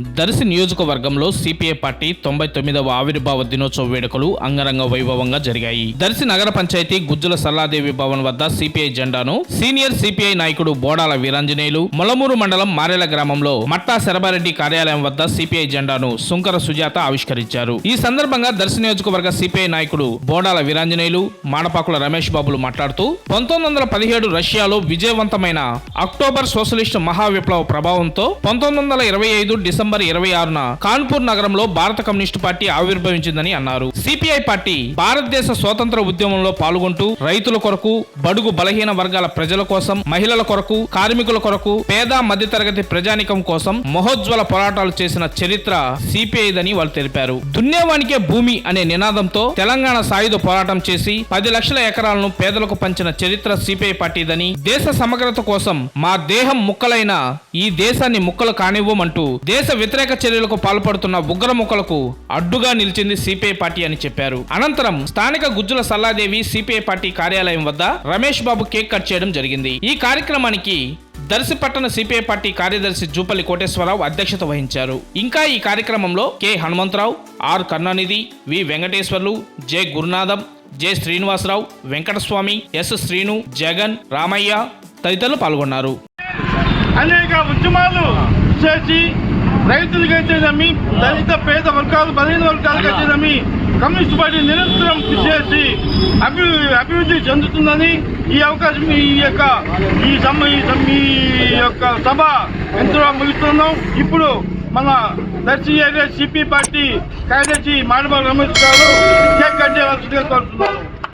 దర్శి నియోజకవర్గంలో CPI party తొంభై తొమ్మిదవ ఆవిర్భావ దినోత్సవ వేడుకలు అంగరంగ వైభవంగా జరిగాయి. దర్శి నగర పంచాయతీ గుజ్జుల సల్లాదేవి భవన్ వద్ద సిపిఐ జెండాను సీనియర్ సిపిఐ నాయకుడు బోడాల వీరాంజనేయులు మొలమూరు మండలం మారేల గ్రామంలో మట్టా శరబారెడ్డి కార్యాలయం వద్ద సిపిఐ జెండాను సుంకర సుజాత ఆవిష్కరించారు. ఈ సందర్భంగా దర్శి నియోజకవర్గ సిపిఐ నాయకుడు బోడాల వీరాంజనేయులు మాడపాకుల రమేష్ బాబులు మాట్లాడుతూ పంతొమ్మిది వందల పదిహేడు రష్యాలో విజయవంతమైన అక్టోబర్ సోషలిస్ట్ మహావిప్లవ ప్రభావంతో పంతొమ్మిది వందల ఇరవై ఐదు డిసెంబర్ ఇరవై ఆరున కాన్పూర్ నగరంలో భారత కమ్యూనిస్టు పార్టీ ఆవిర్భవించిందని అన్నారు. సిపిఐ పార్టీ భారతదేశ స్వాతంత్ర ఉద్యమంలో పాల్గొంటూ రైతుల కొరకు బడుగు బలహీన వర్గాల ప్రజల కోసం మహిళల కొరకు కార్మికుల కొరకు పేద మధ్యతరగతి ప్రజానికం కోసం మహోజ్వల పోరాటాలు చేసిన చరిత్ర సిపిఐదని వాళ్ళు తెలిపారు. దున్నేవానికే భూమి అనే నినాదంతో తెలంగాణ సాయుధ పోరాటం చేసి పది లక్షల ఎకరాలను పేదలకు పంచిన చరిత్ర సిపిఐ పార్టీదని దేశ సమగ్రత కోసం మా దేహం ముక్కలైన ఈ దేశాన్ని ముక్కలు కానివ్వమంటూ దేశ వ్యతిరేక చర్యలకు పాల్పడుతున్న ఉగ్ర ముక్కలకు అడ్డుగా నిలిచింది సిపిఐ పార్టీ అని చెప్పారు. అనంతరం స్థానిక గుజ్జుల సల్లాదేవి సిపిఐ పార్టీ కార్యాలయం వద్ద రమేష్ బాబు కేక్ కట్ చేయడం జరిగింది. ఈ కార్యక్రమానికి దర్శిపట్టణ సిపిఐ పార్టీ కార్యదర్శి జూపల్లి కోటేశ్వరరావు అధ్యక్షత వహించారు. ఇంకా ఈ కార్యక్రమంలో K Hanumantharao R Karunanidhi V Venkateswarlu J Gurunatham J Srinivasarao Venkataswamy S Srinu Jagan Ramaiah తదితరులు పాల్గొన్నారు. అనేక ఉద్యమాలు చేసి రైతులకు అయితే దళిత పేద వర్గాలు బలహీన వర్గాలకు అయితే కమ్యూనిస్ట్ పార్టీ నిరంతరం కృషి చేసి అభి అభివృద్ధి చెందుతుందని ఈ అవకాశం ఈ యొక్క ఈ ఈ సమ- ఈ యొక్క సభ ఎంతో ముగిస్తున్నాం ఇప్పుడు మన దర్శి ఏరియా సిపి పార్టీ కార్యదర్శి మాడబాబు రమేష్ గారు. కేక్ కట్ చేయవలసిందిగా కోరుతున్నాను.